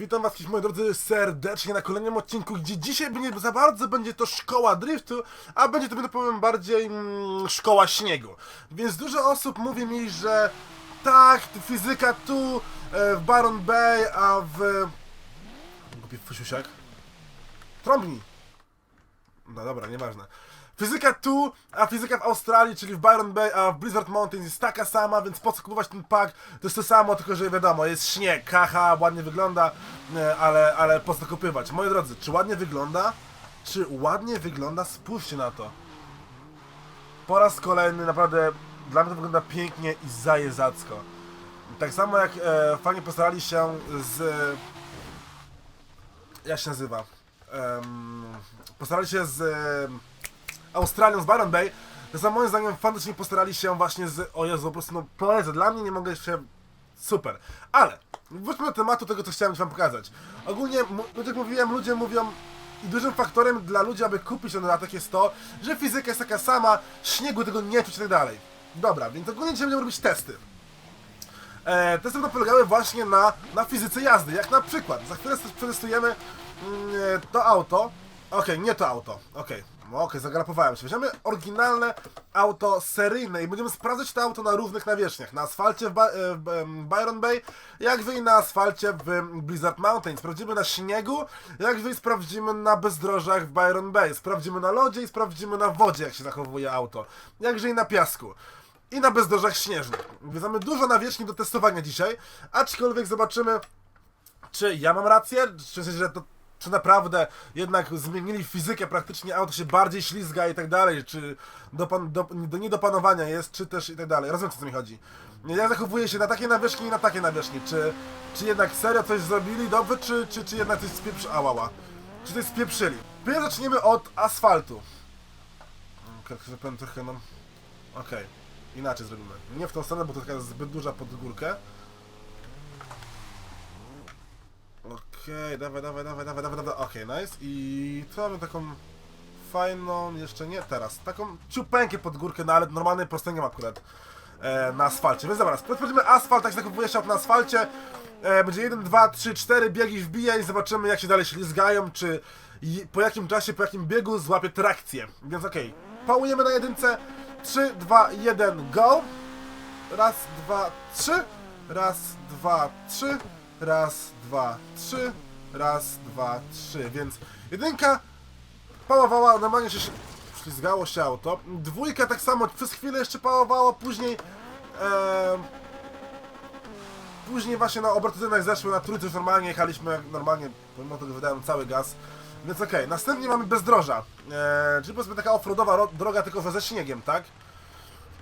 Witam was moi drodzy serdecznie na kolejnym odcinku, gdzie dzisiaj nie za bardzo będzie to szkoła driftu, a będzie to, powiem bardziej, mm, szkoła śniegu. Więc dużo osób mówi mi, że tak, fizyka tu, e, w Baron Bay, a w... Głupi fusiusiak. Trąbnij. No dobra, nieważne. Fizyka tu, a fizyka w Australii, czyli w Byron Bay, a w Blizzard Mountains jest taka sama, więc po co kupować ten pak? To jest to samo, tylko że wiadomo, jest śnieg, haha, ładnie wygląda, e, ale, ale po co kupywać? Moi drodzy, czy ładnie wygląda? Czy ładnie wygląda? Spójrzcie na to. Po raz kolejny naprawdę dla mnie to wygląda pięknie i zajezacko. Tak samo jak e, fajnie postarali się z... Jak się nazywa? Em, postarali się z... em, Australią, z Byron Bay, za moim zdaniem fantastycznie postarali się właśnie z... O Jezu, po prostu no poezja, dla mnie nie mogę się... Super. Ale, wróćmy do tematu tego, co chciałem wam pokazać. Ogólnie, mu- tak jak mówiłem, ludzie mówią i dużym faktorem dla ludzi, aby kupić ten dodatek jest to, że fizyka jest taka sama, śniegu tego nie czuć i tak dalej. Dobra, więc ogólnie dzisiaj będziemy robić testy. E, testy będą polegały właśnie na, na fizyce jazdy, jak na przykład, za chwilę przetestujemy mm, e, to auto, okej, nie to auto, okej, no okej, zagalopowałem się, weźmiemy oryginalne auto seryjne i będziemy sprawdzać to auto na równych nawierzchniach, na asfalcie w, ba- e, w Byron Bay, jak wy i na asfalcie w Blizzard Mountain, sprawdzimy na śniegu, jak wy sprawdzimy na bezdrożach w Byron Bay, sprawdzimy na lodzie i sprawdzimy na wodzie, jak się zachowuje auto, jakże i na piasku i na bezdrożach śnieżnych. Mamy dużo nawierzchni do testowania dzisiaj, aczkolwiek zobaczymy, czy ja mam rację, czy, w sensie, że to, czy naprawdę jednak zmienili fizykę, praktycznie auto się bardziej ślizga i tak dalej, czy do, pan, do, do niedopanowania jest, czy też i tak dalej. Rozumiem, co mi chodzi. Ja zachowuję się na takie nawierzchni i na takie nawierzchni. Czy, czy jednak serio coś zrobili dobrze, czy, czy, czy jednak coś spieprzy... Ałała. Czy coś spieprzyli. Pierwsze zaczniemy od asfaltu. Trochę, no... Okej. Inaczej zrobimy. Nie w tą stronę, bo to taka zbyt duża podgórkę. Okej, dawaj, dawaj, dawaj, dawaj, dawaj, dawaj. Okej, nice. I tu mamy taką fajną, jeszcze nie teraz, taką ciupeńkę podgórkę, no ale normalnej prostej akurat e, na asfalcie. Więc dobra, sprawdzimy asfalt, jak się zachowuje się na asfalcie. E, będzie 1, 2, 3, 4 biegi wbija i zobaczymy jak się dalej ślizgają, czy i, po jakim czasie, po jakim biegu złapie trakcję. Więc okej, pałujemy na jedynce. 3, 2, 1, go! Raz, dwa, trzy. Raz, dwa, trzy. Raz, dwa, trzy. Raz, dwa, trzy. Więc jedynka pałowała, normalnie się ślizgało się auto. Dwójka tak samo przez chwilę jeszcze pałowało, później... em, później właśnie na obrotynach zeszły na trójce, już normalnie jechaliśmy normalnie, pomimo tego, wydałem cały gaz. Więc okej, następnie mamy bezdroża. E, czyli powiedzmy taka offroadowa ro- droga, tylko ze śniegiem, tak?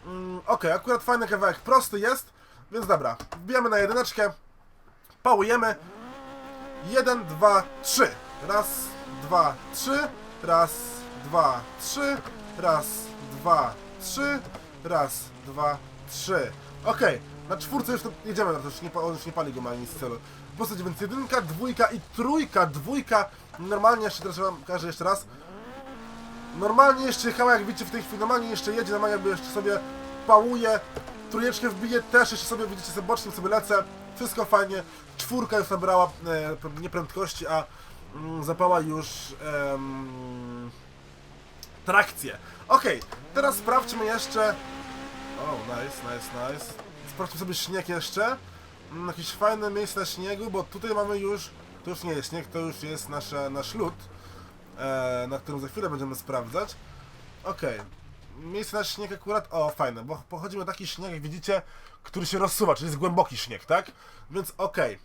Mm, Okej, akurat fajny kawałek prosty jest, więc dobra, wbijamy na jedyneczkę, pałujemy. Jeden, dwa, trzy. Raz, dwa, trzy. Raz, dwa, trzy. Raz, dwa, trzy. Raz, dwa, trzy. Okej, na czwórce już to jedziemy, no to już nie, on już nie pali go ma nic z celu. Po prostu więc jedynka, dwójka i trójka, dwójka. Normalnie jeszcze teraz wam pokażę jeszcze raz. Normalnie jeszcze jechała, jak widzicie w tej chwili, normalnie jeszcze jedzie, normalnie jakby jeszcze sobie pałuje, trójeczkę wbije też, jeszcze sobie widzicie, sobie bocznym sobie lecę, wszystko fajnie, czwórka już nabrała e, nie prędkości, a mm, zapała już trakcję. Okej, teraz sprawdźmy jeszcze, o, nice, nice, nice, sprawdźmy sobie śnieg jeszcze, mm, jakieś fajne miejsce na śniegu, bo tutaj mamy już, to już nie jest śnieg, to już jest nasza, nasz lód, e, na którym za chwilę będziemy sprawdzać. Okej. Miejsce na śnieg akurat, o fajne, bo pochodzi mi taki śnieg, jak widzicie, który się rozsuwa, czyli jest głęboki śnieg, tak? Więc okej.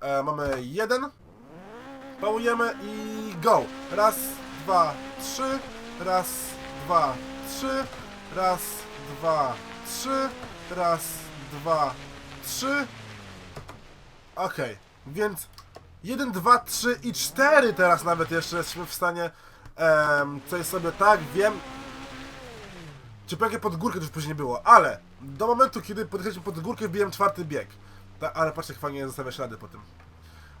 E, Mamy jeden. Pałujemy i go. Raz, dwa, trzy. Raz, dwa, trzy. Raz, dwa, trzy. Raz, dwa, trzy. Okej, więc 1, 2, 3 i 4 teraz nawet jeszcze jesteśmy w stanie em, coś sobie tak, wiem czy jakie pod górkę to już później było, ale do momentu kiedy podjechaliśmy pod górkę wbiłem czwarty bieg. Ta, ale patrzcie jak fajnie zostawia ślady po tym.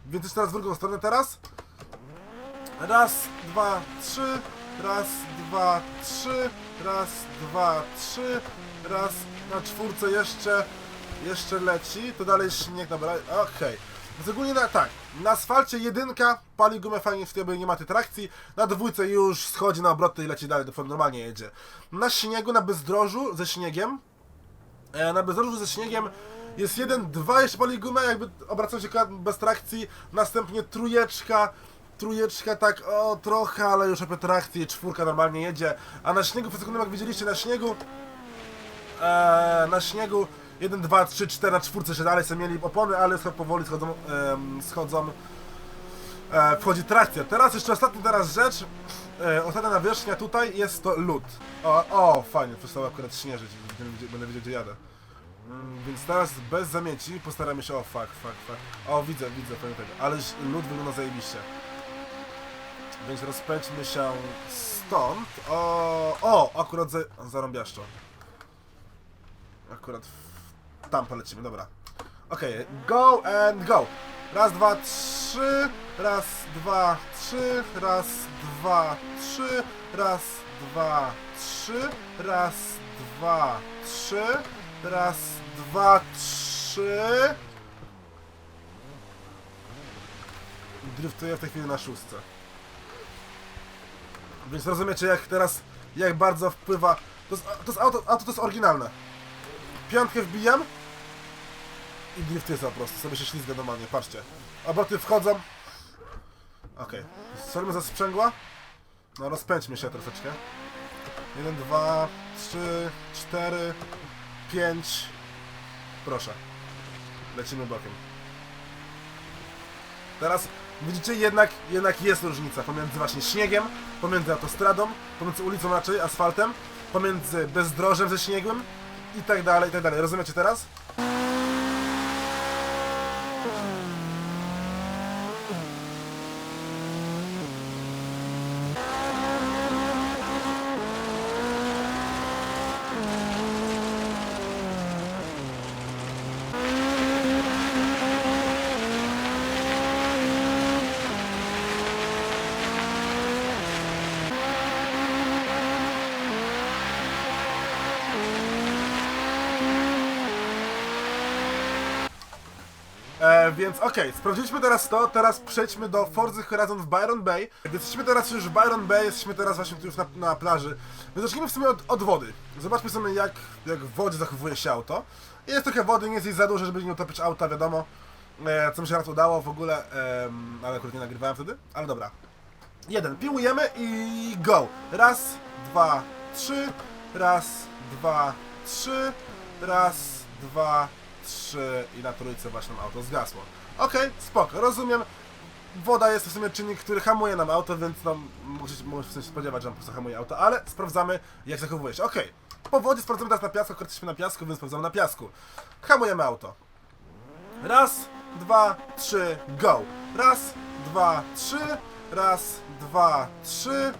Więc jeszcze teraz w drugą stronę teraz. Raz, dwa, trzy raz, dwa, trzy raz, dwa, trzy raz, na czwórce jeszcze jeszcze leci, to dalej śnieg, dobra, okej. Więc ogólnie na, tak, na asfalcie jedynka pali gumę fajnie, wtedy nie ma tej trakcji, na dwójce już schodzi na obroty i leci dalej, do przodu normalnie jedzie. Na śniegu, na bezdrożu ze śniegiem, e, na bezdrożu ze śniegiem jest jeden, dwa jeszcze pali gumę, jakby obracał się bez trakcji, następnie trójeczka, trójeczka tak o trochę, ale już opie trakcji, czwórka normalnie jedzie, a na śniegu, przez sekundę jak widzieliście na śniegu, e, na śniegu 1, 2, 3, 4 na czwórce jeszcze dalej sobie mieli opony, ale powoli schodzą, em, schodzą e, wchodzi trakcja. Teraz jeszcze ostatnia teraz rzecz, e, ostatnia nawierzchnia tutaj jest to lód. O, o fajnie, przestało akurat śnieżyć, będę, będę wiedział gdzie jadę. Mm, Więc teraz bez zamieci postaramy się, o fuck, fuck, fuck. O widzę, widzę, fajnie tego, ale lód wygląda zajebiście. Więc rozpędźmy się stąd. O, o akurat za, zarąbiaszczo. Akurat tam polecimy, dobra. Okej, go and go. Raz, dwa, trzy. Raz, dwa, trzy. Raz, dwa, trzy. Raz, dwa, trzy. Raz, dwa, trzy. Raz, dwa, trzy. Driftuję w tej chwili na szóstce. Więc rozumiecie jak teraz, jak bardzo wpływa... To jest, to jest auto, auto to jest oryginalne. Piątkę wbijam i driftuję po prostu, sobie się ślizga normalnie, patrzcie. Obroty wchodzą. Okej. Okay. za sprzęgła? No rozpędźmy się troszeczkę. 1, 2, 3, 4, 5. Proszę. Lecimy bokiem. Teraz widzicie, jednak, jednak jest różnica pomiędzy właśnie śniegiem, pomiędzy autostradą, pomiędzy ulicą raczej, asfaltem, pomiędzy bezdrożem ze śniegłym i tak dalej, i tak dalej. Rozumiecie teraz? Więc okej, sprawdziliśmy teraz to, teraz przejdźmy do Forza Horizon w Byron Bay. Więc jesteśmy teraz już w Byron Bay, jesteśmy teraz właśnie tu już na, na plaży. Więc zacznijmy w sumie od, od wody. Zobaczmy sobie jak, jak w wodzie zachowuje się auto. Jest trochę wody, nie jest jej za dużo, żeby nie utopić auta, wiadomo. E, co mi się raz udało w ogóle, ale akurat nie nagrywałem wtedy, ale dobra. Jeden, piłujemy i go. Raz, dwa, trzy, raz, dwa, trzy, raz, dwa, trzy i na trójce właśnie nam auto zgasło. Okej, spoko, rozumiem. Woda jest w sumie czynnik, który hamuje nam auto, więc no, możecie, możecie się spodziewać, że nam po prostu hamuje auto, ale sprawdzamy, jak zachowuje się. Okej, po wodzie sprawdzamy teraz na piasku, akurat jesteśmy na piasku, więc sprawdzamy na piasku. Hamujemy auto. Raz, dwa, trzy, go. Raz, dwa, trzy, raz, dwa, trzy,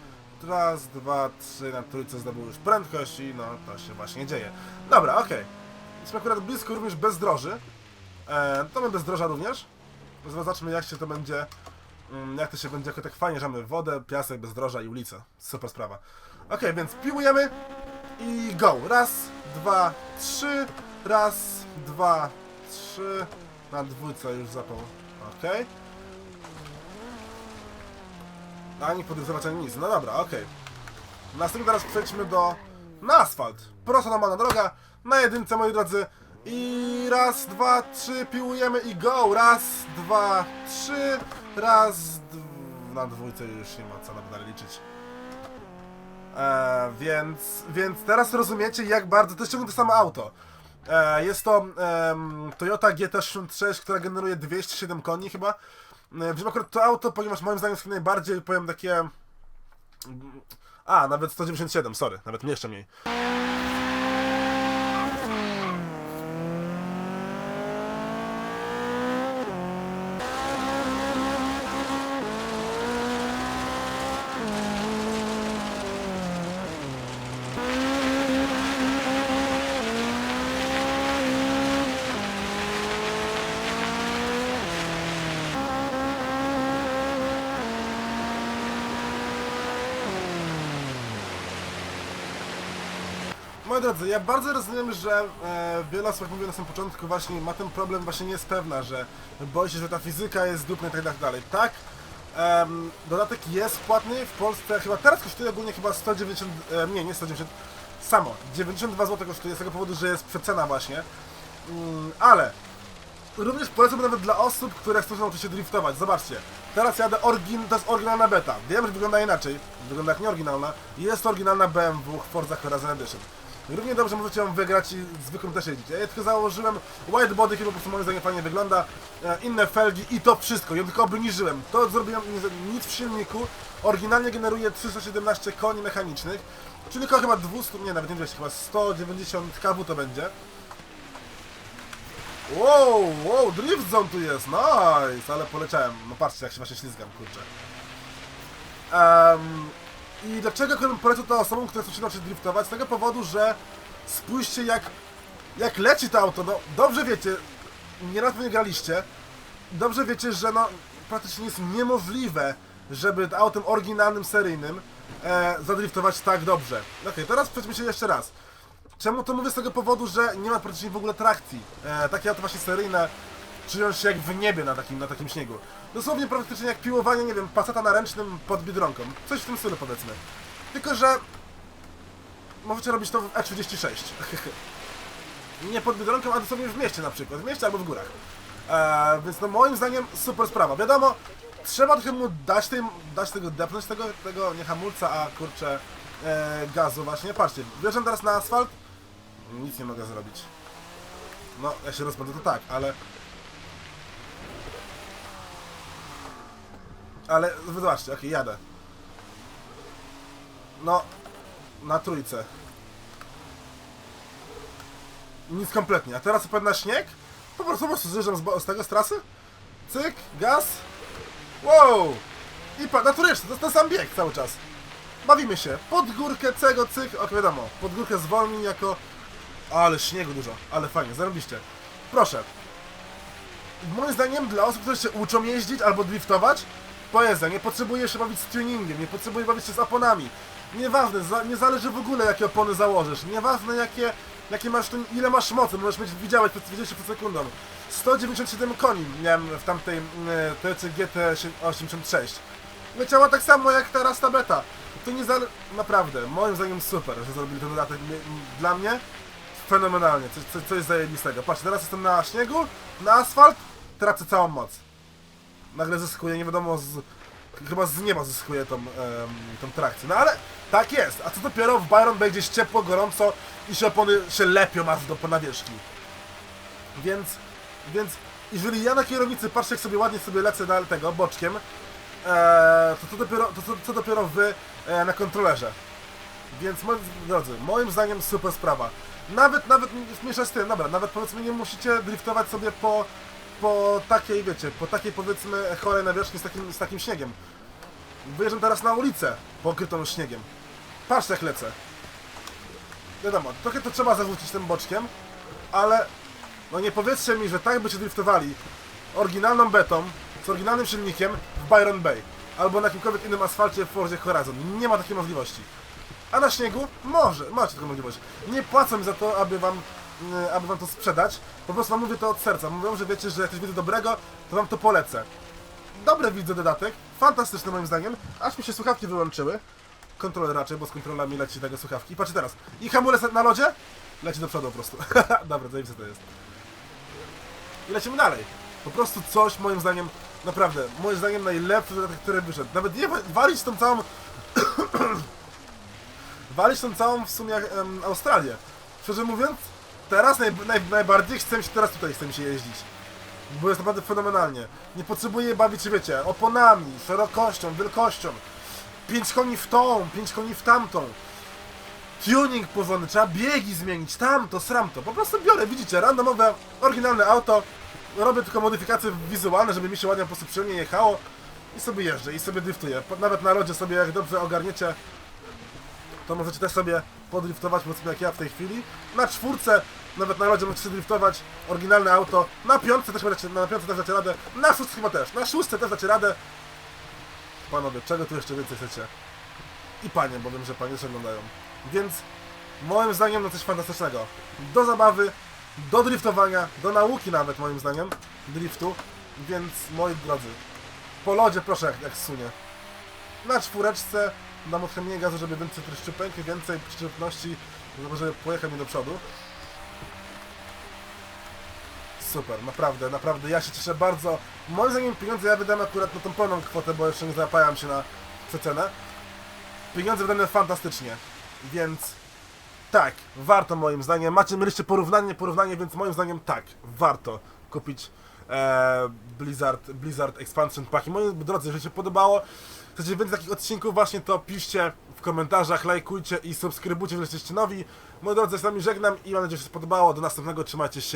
raz, dwa, trzy, na trójce zdobył już prędkość i no, to się właśnie dzieje. Dobra, okej. Jesteśmy akurat blisko również bezdroży. E, to mamy bezdroża również. Zobaczmy jak się to będzie, mm, jak to się będzie, jako tak fajnie, że mamy wodę, piasek, bezdroża i ulicę. Super sprawa. Okej, więc piłujemy i go. Raz, dwa, trzy, raz, dwa, trzy. Na dwójce już zapał. Okej. Ani podrysować, ani nic. No dobra, okej. Następnie teraz przejdźmy do... Na asfalt. Prosta normalna droga. Na jedynce, moi drodzy. I raz, dwa, trzy, piłujemy i go. Raz, dwa, trzy. Raz. Na dwójce już nie ma co nawet dalej liczyć. E, więc, więc teraz rozumiecie, jak bardzo to jest ciągle to samo auto. E, jest to em, Toyota GT66, która generuje 207 koni chyba. E, wziąłem akurat to auto, ponieważ moim zdaniem jest najbardziej, powiem takie... A, nawet 197, sorry, nawet jeszcze mniej. Moi drodzy, ja bardzo rozumiem, że e, wiele osób, jak mówię na samym początku, właśnie ma ten problem, właśnie nie jest pewna, że boi się, że ta fizyka jest dupna i tak dalej. Tak, em, dodatek jest płatny w Polsce, chyba teraz kosztuje ogólnie chyba 190, e, nie, nie 190, samo, 92 zł kosztuje z tego powodu, że jest przecena właśnie, mm, ale Również polecam nawet dla osób, które chcą nauczyć się driftować. Zobaczcie, teraz jadę origin, to jest oryginalna beta. Wiem, że wygląda inaczej, wygląda jak nieoryginalna. Jest oryginalna BMW Forza Horizon Edition. Równie dobrze możecie ją wygrać i zwykłym też jeździć. Ja tylko założyłem white body, który po prostu moim zdaniem fajnie wygląda, e, inne felgi i to wszystko. Ja tylko obniżyłem. To zrobiłem nic w silniku. Oryginalnie generuje 317 koni mechanicznych, czyli około chyba 200, nie nawet nie 200, chyba 190 kW to będzie. Wow, wow, drift zone tu jest, nice, ale poleciałem. No patrzcie, jak się właśnie ślizgam, kurczę. Em, I dlaczego akurat polecam to osobom, które chcą się driftować? Z tego powodu, że spójrzcie jak, jak leci to auto, no dobrze wiecie, nieraz nie graliście, dobrze wiecie, że no praktycznie jest niemożliwe, żeby autem oryginalnym, seryjnym e, zadriftować tak dobrze. Okej, teraz przejdźmy się jeszcze raz. Czemu to mówię z tego powodu, że nie ma praktycznie w ogóle trakcji. E, takie auto właśnie seryjne czują się jak w niebie na takim, na takim śniegu. Dosłownie praktycznie jak piłowanie, nie wiem, pasata na ręcznym pod Biedronką. Coś w tym stylu powiedzmy. Tylko, że możecie robić to w E36. nie pod Biedronką, a dosłownie w mieście na przykład. W mieście albo w górach. E, więc no moim zdaniem super sprawa. Wiadomo, trzeba trochę mu dać, tej, dać tego, depnąć tego, tego nie hamulca, a kurczę e, gazu właśnie. Patrzcie, wjeżdżam teraz na asfalt, nic nie mogę zrobić. No, ja się rozpędzę to tak, ale... Ale, zobaczcie, okej, jadę. No, na trójce. Nic kompletnie. A teraz opowiem na śnieg? Po prostu, po prostu zjeżdżam z, z tego, z trasy? Cyk, gaz. Wow! I pa, na trójeczce, to jest ten sam bieg cały czas. Bawimy się. Pod górkę, cego, cyk, ok, wiadomo. Pod górkę zwolni jako... Ale śniegu dużo, ale fajnie, zarobiście. Proszę. Moim zdaniem dla osób, które się uczą jeździć albo driftować, poezja, nie potrzebuje się bawić z tuningiem, nie potrzebuje bawić się z oponami. Nieważne, za, nie zależy w ogóle jakie opony założysz, nieważne jakie, jakie masz, tu- ile masz mocy, możesz mieć, widziałeś, widziałeś przed sekundą. 197 koni miałem w tamtej mm, TC GT86. Leciała tak samo jak ta beta. To nie zale... Naprawdę, moim zdaniem super, że zrobili ten dodatek. Dla mnie fenomenalnie, coś, coś, coś zajebistego. Patrz, teraz jestem na śniegu, na asfalt, tracę całą moc. Nagle zyskuję, nie wiadomo, z, chyba z nieba zyskuję tą, tą trakcję. No ale tak jest, a co dopiero w Byron będzie ciepło, gorąco i się opony się lepią aż do po nawierzchni. Więc, więc jeżeli ja na kierownicy patrzę jak sobie ładnie sobie lecę na tego boczkiem, e, to co dopiero, to co, co dopiero wy e, na kontrolerze. Więc moi drodzy, moim zdaniem super sprawa. Nawet, nawet mniejsza z tym, dobra, nawet powiedzmy nie musicie driftować sobie po, po takiej, wiecie, po takiej powiedzmy chorej nawierzchni z takim, z takim śniegiem. Wyjeżdżam teraz na ulicę pokrytą śniegiem. Patrz jak lecę. Wiadomo, trochę to trzeba zarzucić tym boczkiem, ale no nie powiedzcie mi, że tak byście driftowali oryginalną betą, z oryginalnym silnikiem w Byron Bay. Albo na jakimkolwiek innym asfalcie w Forzie Horizon. Nie ma takiej możliwości. A na śniegu? Może, macie taką możliwość. Nie płacą mi za to, aby wam, aby wam to sprzedać. Po prostu wam mówię to od serca. Mówią, że wiecie, że jak coś widzę dobrego, to wam to polecę. Dobre widzę dodatek, fantastyczny moim zdaniem, aż mi się słuchawki wyłączyły. Kontroler raczej, bo z kontrolami leci tego słuchawki. I patrzcie teraz. I hamulec na lodzie? Leci do przodu po prostu. Dobra, zajebiste to jest. I lecimy dalej. Po prostu coś moim zdaniem, naprawdę, moim zdaniem najlepszy dodatek, który wyszedł. Nawet nie wa- walić tą całą walić tą całą w sumie em, Australię. Szczerze mówiąc, teraz naj, naj, najbardziej chcę się, teraz tutaj chcę się jeździć. Bo jest naprawdę fenomenalnie. Nie potrzebuję bawić się, wiecie, oponami, szerokością, wielkością. 5 koni w tą, 5 koni w tamtą. Tuning porządny, trzeba biegi zmienić, tamto, sramto. Po prostu biorę, widzicie, randomowe, oryginalne auto. Robię tylko modyfikacje wizualne, żeby mi się ładnie po prostu przy mnie jechało. I sobie jeżdżę, i sobie driftuję. Nawet na lodzie sobie, jak dobrze ogarniecie, to możecie też sobie podriftować, powiedzmy jak ja w tej chwili. Na czwórce, nawet na lodzie możecie driftować, oryginalne auto. Na piątce też będziecie, na piątce też dacie radę. Na szóstce chyba też. Na szóstce też dacie radę. Panowie, czego tu jeszcze więcej chcecie? I panie, bo wiem, że panie też oglądają. Więc moim zdaniem no coś fantastycznego. Do zabawy, do driftowania, do nauki nawet moim zdaniem, driftu, więc moi drodzy, po lodzie proszę jak, jak sunie. Na czwóreczce dam odchemienie gazu, żeby więcej tryszczypek, więcej przyczepności, żeby- żeby pojechał mi do przodu. Super, naprawdę, naprawdę, ja się cieszę bardzo. Moim zdaniem pieniądze ja wydam akurat na tą pełną kwotę, bo jeszcze nie zapajam się na przecenę. Pieniądze wydane fantastycznie, więc tak, warto moim zdaniem. Macie mieliście porównanie, porównanie, więc moim zdaniem tak, warto kupić e, Blizzard, Blizzard Expansion Pack. I moi drodzy, jeżeli się podobało, chcecie więcej takich odcinków właśnie, to piszcie w komentarzach, lajkujcie i subskrybujcie, jeżeli jesteście nowi. Moi drodzy, z nami żegnam i mam nadzieję, że się spodobało. Do następnego, trzymajcie się.